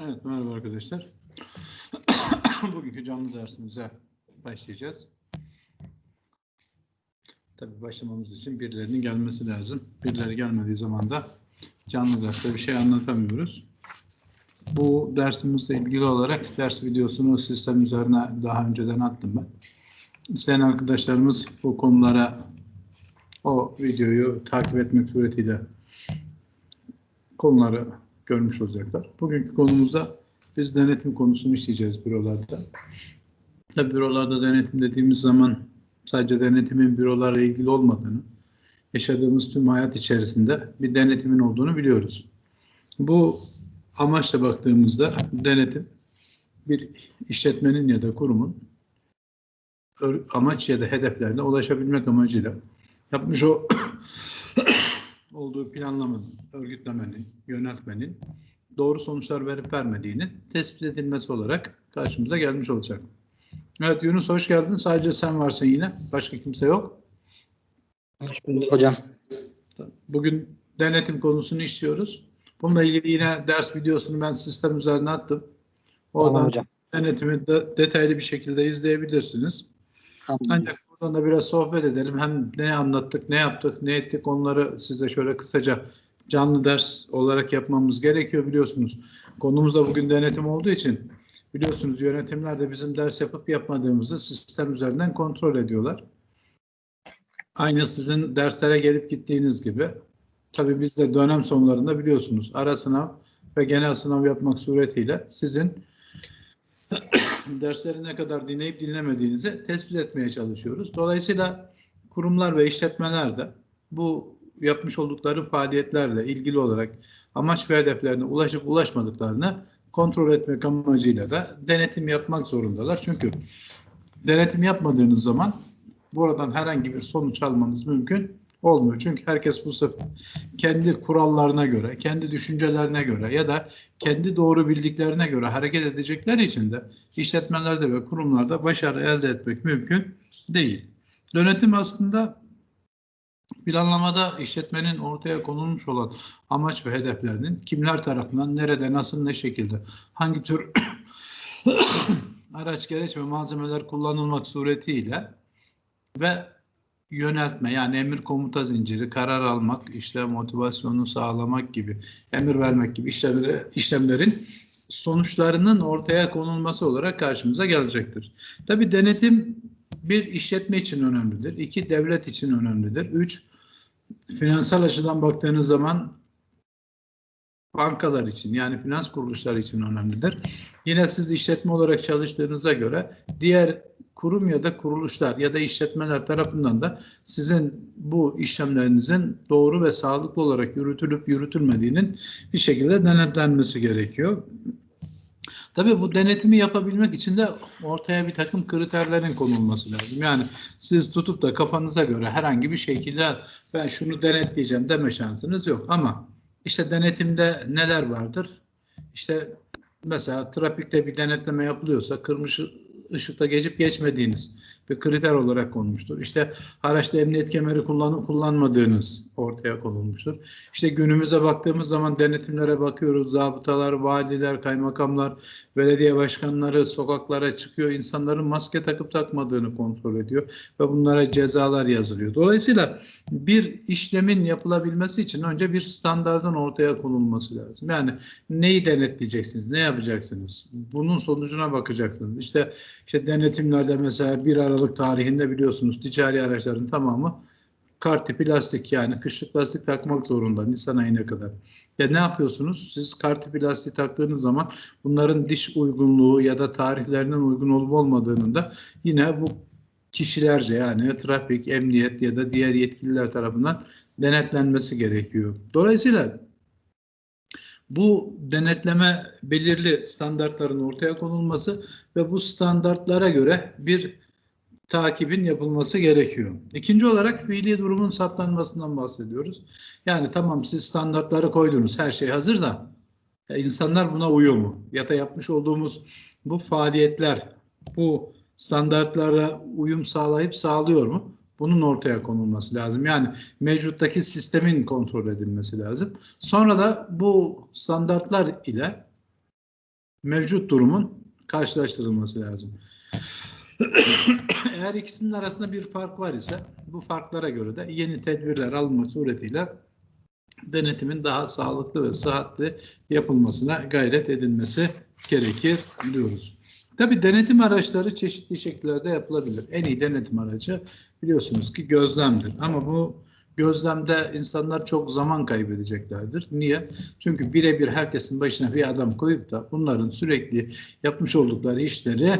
Evet, merhaba arkadaşlar. Bugünkü canlı dersimize başlayacağız. Tabii başlamamız için birilerinin gelmesi lazım. Birileri gelmediği zaman da canlı derste bir şey anlatamıyoruz. Bu dersimizle ilgili olarak ders videosunu sistem üzerine daha önceden attım ben. İsteyen arkadaşlarımız bu konulara o videoyu takip etmek suretiyle konuları görmüş olacaklar. Bugünkü konumuzda biz denetim konusunu işleyeceğiz bürolarda. Tabii bürolarda denetim dediğimiz zaman sadece denetimin bürolarla ilgili olmadığını, yaşadığımız tüm hayat içerisinde bir denetimin olduğunu biliyoruz. Bu amaçla baktığımızda denetim bir işletmenin ya da kurumun amaç ya da hedeflerine ulaşabilmek amacıyla yapmış o olduğu planlamanın, örgütlemenin, yöneltmenin doğru sonuçlar verip vermediğini tespit edilmesi olarak karşımıza gelmiş olacak. Evet Yunus hoş geldin. Sadece sen varsın yine. Başka kimse yok. Hoş bulduk hocam. Bugün denetim konusunu işliyoruz. Bununla ilgili yine ders videosunu ben sistem üzerine attım. Oradan Tamam hocam. denetimi de detaylı bir şekilde izleyebilirsiniz. Tamam. Ancak buradan da biraz sohbet edelim. Hem ne anlattık, ne yaptık, ne ettik onları size şöyle kısaca canlı ders olarak yapmamız gerekiyor biliyorsunuz. Konumuz da bugün denetim olduğu için biliyorsunuz yönetimler de bizim ders yapıp yapmadığımızı sistem üzerinden kontrol ediyorlar. Aynı sizin derslere gelip gittiğiniz gibi. Tabii biz de dönem sonlarında biliyorsunuz ara sınav ve genel sınav yapmak suretiyle sizin dersleri ne kadar dinleyip dinlemediğinizi tespit etmeye çalışıyoruz. Dolayısıyla kurumlar ve işletmeler de bu yapmış oldukları faaliyetlerle ilgili olarak amaç ve hedeflerine ulaşıp ulaşmadıklarını kontrol etmek amacıyla da denetim yapmak zorundalar. Çünkü denetim yapmadığınız zaman buradan herhangi bir sonuç almanız mümkün olmuyor. Çünkü herkes bu sefer kendi kurallarına göre, kendi düşüncelerine göre ya da kendi doğru bildiklerine göre hareket edecekleri için de işletmelerde ve kurumlarda başarı elde etmek mümkün değil. Yönetim aslında planlamada işletmenin ortaya konulmuş olan amaç ve hedeflerinin kimler tarafından, nerede, nasıl, ne şekilde, hangi tür araç, gereç ve malzemeler kullanılmak suretiyle ve yöneltme yani emir komuta zinciri, karar almak, işlem motivasyonu sağlamak gibi, emir vermek gibi işlemleri, işlemlerin sonuçlarının ortaya konulması olarak karşımıza gelecektir. Tabi denetim bir işletme için önemlidir. iki devlet için önemlidir. Üç finansal açıdan baktığınız zaman bankalar için yani finans kuruluşları için önemlidir. Yine siz işletme olarak çalıştığınıza göre diğer kurum ya da kuruluşlar ya da işletmeler tarafından da sizin bu işlemlerinizin doğru ve sağlıklı olarak yürütülüp yürütülmediğinin bir şekilde denetlenmesi gerekiyor. Tabii bu denetimi yapabilmek için de ortaya bir takım kriterlerin konulması lazım. Yani siz tutup da kafanıza göre herhangi bir şekilde ben şunu denetleyeceğim deme şansınız yok. Ama işte denetimde neler vardır? İşte mesela trafikte bir denetleme yapılıyorsa kırmızı ışıkta geçip geçmediğiniz bir kriter olarak konmuştur. İşte araçta emniyet kemeri kullanıp kullanmadığınız ortaya konulmuştur. İşte günümüze baktığımız zaman denetimlere bakıyoruz. Zabıtalar, valiler, kaymakamlar, belediye başkanları sokaklara çıkıyor. insanların maske takıp takmadığını kontrol ediyor ve bunlara cezalar yazılıyor. Dolayısıyla bir işlemin yapılabilmesi için önce bir standartın ortaya konulması lazım. Yani neyi denetleyeceksiniz, ne yapacaksınız? Bunun sonucuna bakacaksınız. İşte işte denetimlerde mesela 1 Aralık tarihinde biliyorsunuz ticari araçların tamamı kar tipi lastik yani kışlık lastik takmak zorunda Nisan ayına kadar. Ya ne yapıyorsunuz? Siz kar tipi lastik taktığınız zaman bunların diş uygunluğu ya da tarihlerinin uygun olup olmadığını da yine bu kişilerce yani trafik, emniyet ya da diğer yetkililer tarafından denetlenmesi gerekiyor. Dolayısıyla bu denetleme belirli standartların ortaya konulması ve bu standartlara göre bir takibin yapılması gerekiyor. İkinci olarak fiili durumun saptanmasından bahsediyoruz. Yani tamam siz standartları koydunuz, her şey hazır da ya insanlar buna uyuyor mu? Ya da yapmış olduğumuz bu faaliyetler bu standartlara uyum sağlayıp sağlıyor mu? Bunun ortaya konulması lazım. Yani mevcuttaki sistemin kontrol edilmesi lazım. Sonra da bu standartlar ile mevcut durumun karşılaştırılması lazım. Eğer ikisinin arasında bir fark var ise bu farklara göre de yeni tedbirler alınmak suretiyle denetimin daha sağlıklı ve sıhhatli yapılmasına gayret edilmesi gerekir diyoruz. Tabii denetim araçları çeşitli şekillerde yapılabilir. En iyi denetim aracı biliyorsunuz ki gözlemdir. Ama bu gözlemde insanlar çok zaman kaybedeceklerdir. Niye? Çünkü birebir herkesin başına bir adam koyup da bunların sürekli yapmış oldukları işleri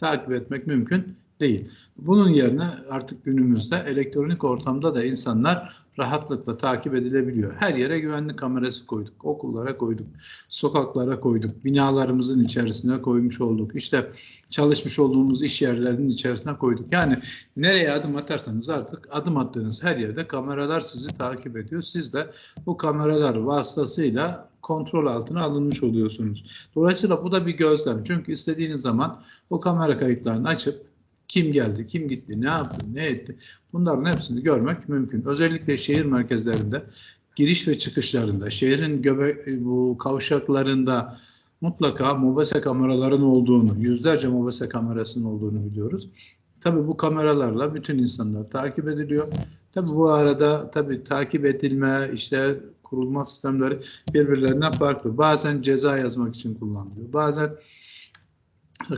takip etmek mümkün değil. Bunun yerine artık günümüzde elektronik ortamda da insanlar rahatlıkla takip edilebiliyor. Her yere güvenlik kamerası koyduk, okullara koyduk, sokaklara koyduk, binalarımızın içerisine koymuş olduk. İşte çalışmış olduğumuz iş yerlerinin içerisine koyduk. Yani nereye adım atarsanız artık adım attığınız her yerde kameralar sizi takip ediyor. Siz de bu kameralar vasıtasıyla kontrol altına alınmış oluyorsunuz. Dolayısıyla bu da bir gözlem. Çünkü istediğiniz zaman o kamera kayıtlarını açıp kim geldi, kim gitti, ne yaptı, ne etti bunların hepsini görmek mümkün. Özellikle şehir merkezlerinde giriş ve çıkışlarında, şehrin göbe bu kavşaklarında mutlaka mobese kameraların olduğunu, yüzlerce mobese kamerasının olduğunu biliyoruz. Tabii bu kameralarla bütün insanlar takip ediliyor. Tabii bu arada tabii takip edilme, işte kurulma sistemleri birbirlerinden farklı. Bazen ceza yazmak için kullanılıyor. Bazen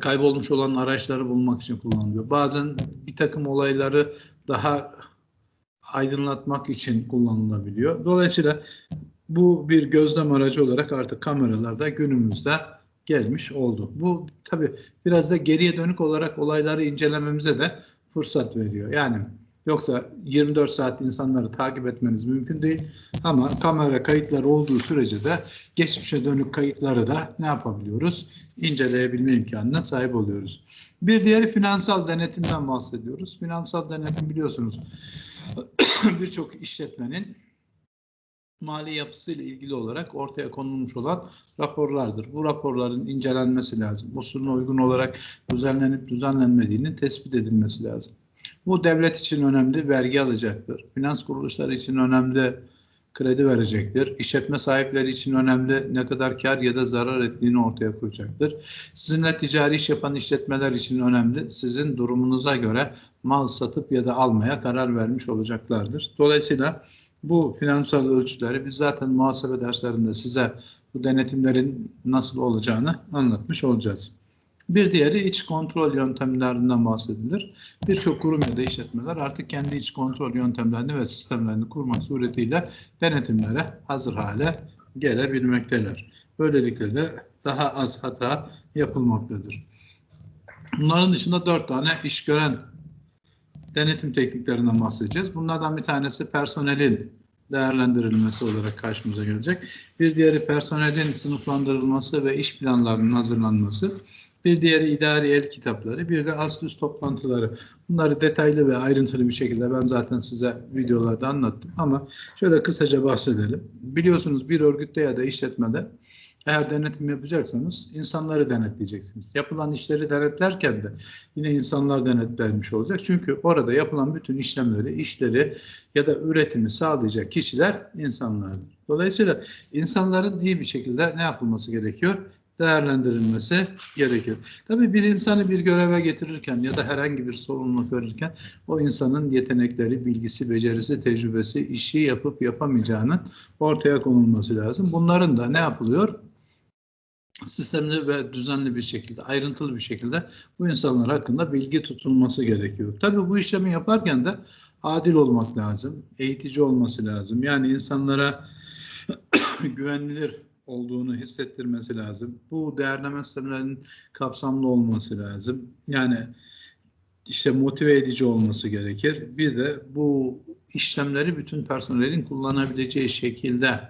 kaybolmuş olan araçları bulmak için kullanılıyor. Bazen bir takım olayları daha aydınlatmak için kullanılabiliyor. Dolayısıyla bu bir gözlem aracı olarak artık kameralarda günümüzde gelmiş oldu. Bu tabii biraz da geriye dönük olarak olayları incelememize de fırsat veriyor. Yani yoksa 24 saat insanları takip etmeniz mümkün değil. Ama kamera kayıtları olduğu sürece de geçmişe dönük kayıtları da ne yapabiliyoruz? İnceleyebilme imkanına sahip oluyoruz. Bir diğeri finansal denetimden bahsediyoruz. Finansal denetim biliyorsunuz birçok işletmenin mali yapısıyla ilgili olarak ortaya konulmuş olan raporlardır. Bu raporların incelenmesi lazım. Usulüne uygun olarak düzenlenip düzenlenmediğinin tespit edilmesi lazım. Bu devlet için önemli vergi alacaktır. Finans kuruluşları için önemli kredi verecektir. İşletme sahipleri için önemli ne kadar kar ya da zarar ettiğini ortaya koyacaktır. Sizinle ticari iş yapan işletmeler için önemli. Sizin durumunuza göre mal satıp ya da almaya karar vermiş olacaklardır. Dolayısıyla bu finansal ölçüleri biz zaten muhasebe derslerinde size bu denetimlerin nasıl olacağını anlatmış olacağız. Bir diğeri iç kontrol yöntemlerinden bahsedilir. Birçok kurum ya da işletmeler artık kendi iç kontrol yöntemlerini ve sistemlerini kurmak suretiyle denetimlere hazır hale gelebilmekteler. Böylelikle de daha az hata yapılmaktadır. Bunların dışında dört tane iş gören denetim tekniklerinden bahsedeceğiz. Bunlardan bir tanesi personelin değerlendirilmesi olarak karşımıza gelecek. Bir diğeri personelin sınıflandırılması ve iş planlarının hazırlanması. Bir diğeri idari el kitapları, bir de asıl toplantıları. Bunları detaylı ve ayrıntılı bir şekilde ben zaten size videolarda anlattım ama şöyle kısaca bahsedelim. Biliyorsunuz bir örgütte ya da işletmede eğer denetim yapacaksanız insanları denetleyeceksiniz. Yapılan işleri denetlerken de yine insanlar denetlenmiş olacak. Çünkü orada yapılan bütün işlemleri, işleri ya da üretimi sağlayacak kişiler insanlardır. Dolayısıyla insanların iyi bir şekilde ne yapılması gerekiyor? Değerlendirilmesi gerekir. Tabii bir insanı bir göreve getirirken ya da herhangi bir sorumluluk verirken o insanın yetenekleri, bilgisi, becerisi, tecrübesi, işi yapıp yapamayacağının ortaya konulması lazım. Bunların da ne yapılıyor? sistemli ve düzenli bir şekilde, ayrıntılı bir şekilde bu insanlar hakkında bilgi tutulması gerekiyor. Tabii bu işlemi yaparken de adil olmak lazım, eğitici olması lazım. Yani insanlara güvenilir olduğunu hissettirmesi lazım. Bu değerleme sistemlerinin kapsamlı olması lazım. Yani işte motive edici olması gerekir. Bir de bu işlemleri bütün personelin kullanabileceği şekilde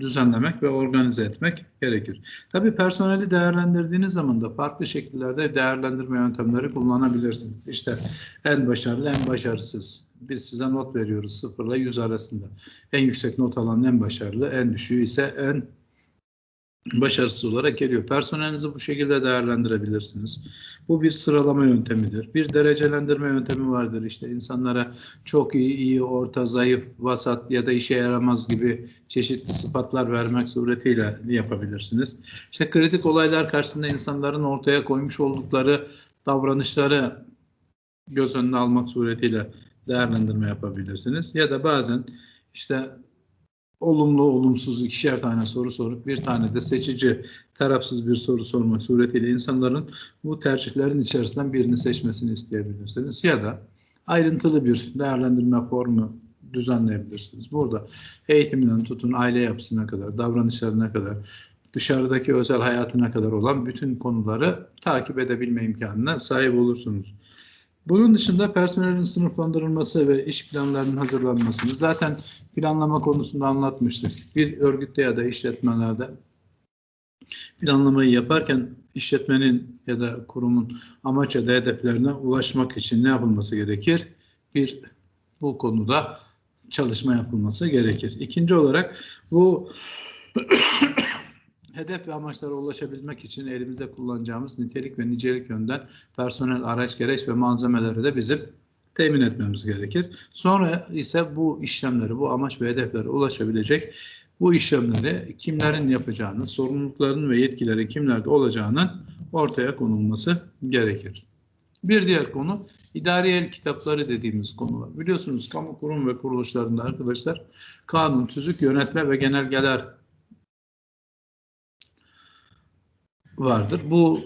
düzenlemek ve organize etmek gerekir. Tabii personeli değerlendirdiğiniz zaman da farklı şekillerde değerlendirme yöntemleri kullanabilirsiniz. İşte en başarılı, en başarısız. Biz size not veriyoruz 0 ile 100 arasında. En yüksek not alan en başarılı, en düşüğü ise en başarısız olarak geliyor. Personelinizi bu şekilde değerlendirebilirsiniz. Bu bir sıralama yöntemidir. Bir derecelendirme yöntemi vardır. İşte insanlara çok iyi, iyi, orta, zayıf, vasat ya da işe yaramaz gibi çeşitli sıfatlar vermek suretiyle yapabilirsiniz. İşte kritik olaylar karşısında insanların ortaya koymuş oldukları davranışları göz önüne almak suretiyle değerlendirme yapabilirsiniz. Ya da bazen işte olumlu olumsuz ikişer tane soru sorup bir tane de seçici tarafsız bir soru sormak suretiyle insanların bu tercihlerin içerisinden birini seçmesini isteyebilirsiniz. Ya da ayrıntılı bir değerlendirme formu düzenleyebilirsiniz. Burada eğitiminden tutun aile yapısına kadar, davranışlarına kadar, dışarıdaki özel hayatına kadar olan bütün konuları takip edebilme imkanına sahip olursunuz. Bunun dışında personelin sınıflandırılması ve iş planlarının hazırlanmasını zaten planlama konusunda anlatmıştık. Bir örgütte ya da işletmelerde planlamayı yaparken işletmenin ya da kurumun amaç ya da hedeflerine ulaşmak için ne yapılması gerekir? Bir bu konuda çalışma yapılması gerekir. İkinci olarak bu hedef ve amaçlara ulaşabilmek için elimizde kullanacağımız nitelik ve nicelik yönden personel, araç, gereç ve malzemeleri de bizim temin etmemiz gerekir. Sonra ise bu işlemleri, bu amaç ve hedeflere ulaşabilecek bu işlemleri kimlerin yapacağını, sorumluluklarının ve yetkileri kimlerde olacağının ortaya konulması gerekir. Bir diğer konu idari el kitapları dediğimiz konular. Biliyorsunuz kamu kurum ve kuruluşlarında arkadaşlar kanun, tüzük, yönetme ve genelgeler vardır. Bu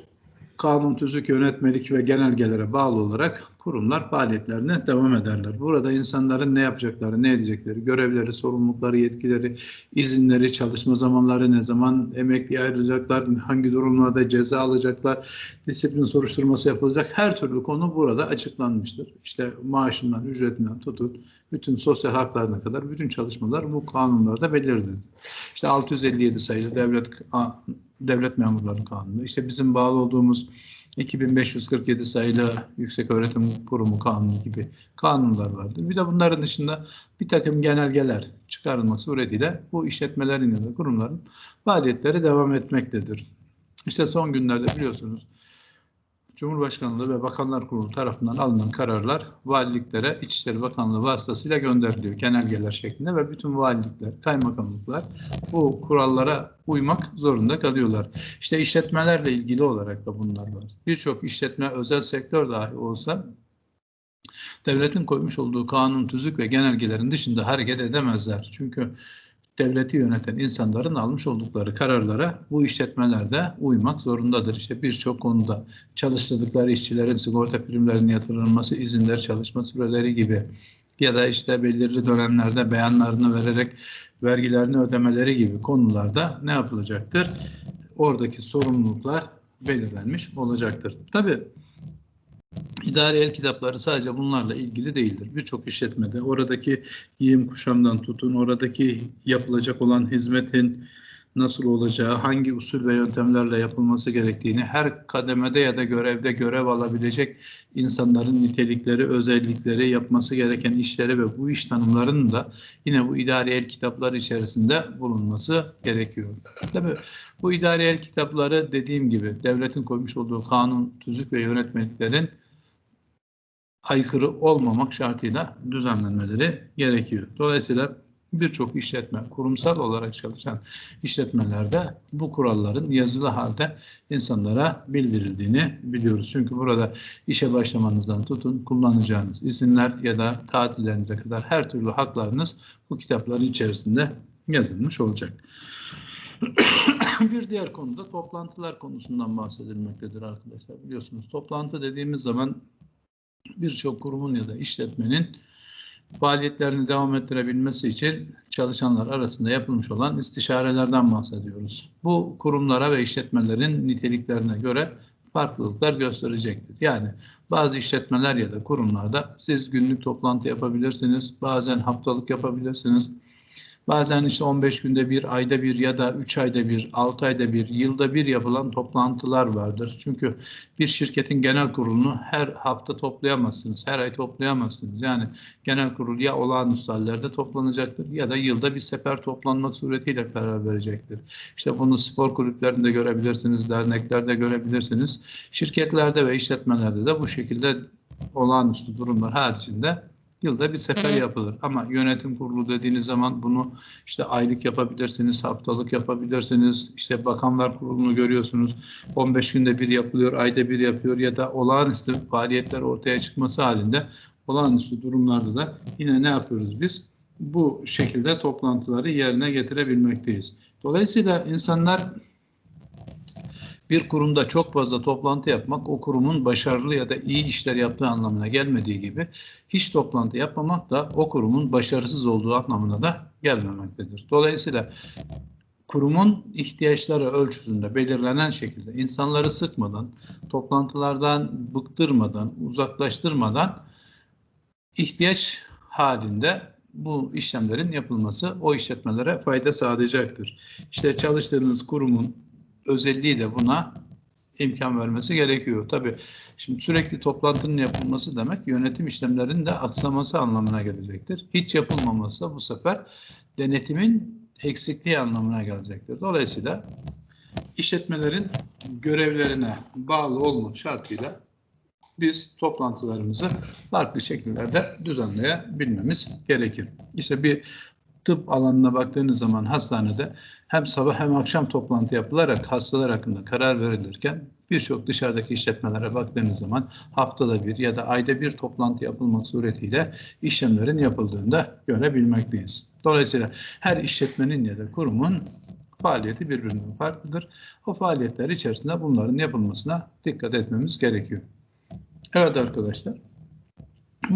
kanun, tüzük, yönetmelik ve genelgelere bağlı olarak kurumlar faaliyetlerine devam ederler. Burada insanların ne yapacakları, ne edecekleri, görevleri, sorumlulukları, yetkileri, izinleri, çalışma zamanları, ne zaman emekliye ayrılacaklar, hangi durumlarda ceza alacaklar, disiplin soruşturması yapılacak her türlü konu burada açıklanmıştır. İşte maaşından, ücretinden tutun, bütün sosyal haklarına kadar bütün çalışmalar bu kanunlarda belirlidir. İşte 657 sayılı devlet devlet memurları kanunu, işte bizim bağlı olduğumuz 2547 sayılı Yüksek Öğretim Kurumu Kanunu gibi kanunlar vardır. Bir de bunların dışında bir takım genelgeler çıkarılmak suretiyle bu işletmelerin ya da kurumların faaliyetleri devam etmektedir. İşte son günlerde biliyorsunuz Cumhurbaşkanlığı ve Bakanlar Kurulu tarafından alınan kararlar valiliklere İçişleri Bakanlığı vasıtasıyla gönderiliyor genelgeler şeklinde ve bütün valilikler, kaymakamlıklar bu kurallara uymak zorunda kalıyorlar. İşte işletmelerle ilgili olarak da bunlar var. Birçok işletme özel sektör dahi olsa devletin koymuş olduğu kanun, tüzük ve genelgelerin dışında hareket edemezler. Çünkü devleti yöneten insanların almış oldukları kararlara bu işletmelerde uymak zorundadır. İşte birçok konuda çalıştırdıkları işçilerin sigorta primlerinin yatırılması, izinler, çalışma süreleri gibi ya da işte belirli dönemlerde beyanlarını vererek vergilerini ödemeleri gibi konularda ne yapılacaktır? Oradaki sorumluluklar belirlenmiş olacaktır. Tabii İdari el kitapları sadece bunlarla ilgili değildir. Birçok işletmede oradaki giyim kuşamdan tutun, oradaki yapılacak olan hizmetin nasıl olacağı, hangi usul ve yöntemlerle yapılması gerektiğini, her kademede ya da görevde görev alabilecek insanların nitelikleri, özellikleri, yapması gereken işleri ve bu iş tanımlarının da yine bu idari el kitapları içerisinde bulunması gerekiyor. Tabii bu idari el kitapları dediğim gibi devletin koymuş olduğu kanun, tüzük ve yönetmeliklerin aykırı olmamak şartıyla düzenlenmeleri gerekiyor. Dolayısıyla birçok işletme, kurumsal olarak çalışan işletmelerde bu kuralların yazılı halde insanlara bildirildiğini biliyoruz. Çünkü burada işe başlamanızdan tutun, kullanacağınız izinler ya da tatillerinize kadar her türlü haklarınız bu kitapların içerisinde yazılmış olacak. bir diğer konuda toplantılar konusundan bahsedilmektedir arkadaşlar. Biliyorsunuz toplantı dediğimiz zaman birçok kurumun ya da işletmenin faaliyetlerini devam ettirebilmesi için çalışanlar arasında yapılmış olan istişarelerden bahsediyoruz. Bu kurumlara ve işletmelerin niteliklerine göre farklılıklar gösterecektir. Yani bazı işletmeler ya da kurumlarda siz günlük toplantı yapabilirsiniz, bazen haftalık yapabilirsiniz, Bazen işte 15 günde bir, ayda bir ya da 3 ayda bir, 6 ayda bir, yılda bir yapılan toplantılar vardır. Çünkü bir şirketin genel kurulunu her hafta toplayamazsınız, her ay toplayamazsınız. Yani genel kurul ya olağanüstü hallerde toplanacaktır ya da yılda bir sefer toplanmak suretiyle karar verecektir. İşte bunu spor kulüplerinde görebilirsiniz, derneklerde görebilirsiniz. Şirketlerde ve işletmelerde de bu şekilde olağanüstü durumlar haricinde yılda bir sefer yapılır. Ama yönetim kurulu dediğiniz zaman bunu işte aylık yapabilirsiniz, haftalık yapabilirsiniz. İşte bakanlar kurulunu görüyorsunuz. 15 günde bir yapılıyor, ayda bir yapıyor ya da olağanüstü faaliyetler ortaya çıkması halinde olağanüstü durumlarda da yine ne yapıyoruz biz? Bu şekilde toplantıları yerine getirebilmekteyiz. Dolayısıyla insanlar bir kurumda çok fazla toplantı yapmak o kurumun başarılı ya da iyi işler yaptığı anlamına gelmediği gibi hiç toplantı yapmamak da o kurumun başarısız olduğu anlamına da gelmemektedir. Dolayısıyla kurumun ihtiyaçları ölçüsünde belirlenen şekilde insanları sıkmadan, toplantılardan bıktırmadan, uzaklaştırmadan ihtiyaç halinde bu işlemlerin yapılması o işletmelere fayda sağlayacaktır. İşte çalıştığınız kurumun özelliği de buna imkan vermesi gerekiyor. Tabii şimdi sürekli toplantının yapılması demek yönetim işlemlerinin de aksaması anlamına gelecektir. Hiç yapılmaması da bu sefer denetimin eksikliği anlamına gelecektir. Dolayısıyla işletmelerin görevlerine bağlı olma şartıyla biz toplantılarımızı farklı şekillerde düzenleyebilmemiz gerekir. İşte bir tıp alanına baktığınız zaman hastanede hem sabah hem akşam toplantı yapılarak hastalar hakkında karar verilirken birçok dışarıdaki işletmelere baktığınız zaman haftada bir ya da ayda bir toplantı yapılmak suretiyle işlemlerin yapıldığını da görebilmekteyiz. Dolayısıyla her işletmenin ya da kurumun faaliyeti birbirinden farklıdır. O faaliyetler içerisinde bunların yapılmasına dikkat etmemiz gerekiyor. Evet arkadaşlar.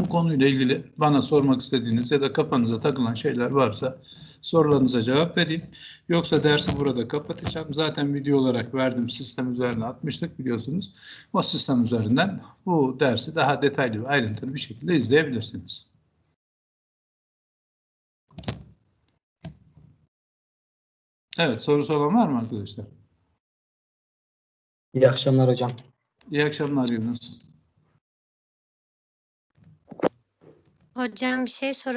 Bu konuyla ilgili bana sormak istediğiniz ya da kafanıza takılan şeyler varsa sorularınıza cevap vereyim. Yoksa dersi burada kapatacağım. Zaten video olarak verdim sistem üzerine atmıştık biliyorsunuz. O sistem üzerinden bu dersi daha detaylı ve ayrıntılı bir şekilde izleyebilirsiniz. Evet sorusu olan var mı arkadaşlar? İyi akşamlar hocam. İyi akşamlar Yunus. Hocam bir şey sorabilir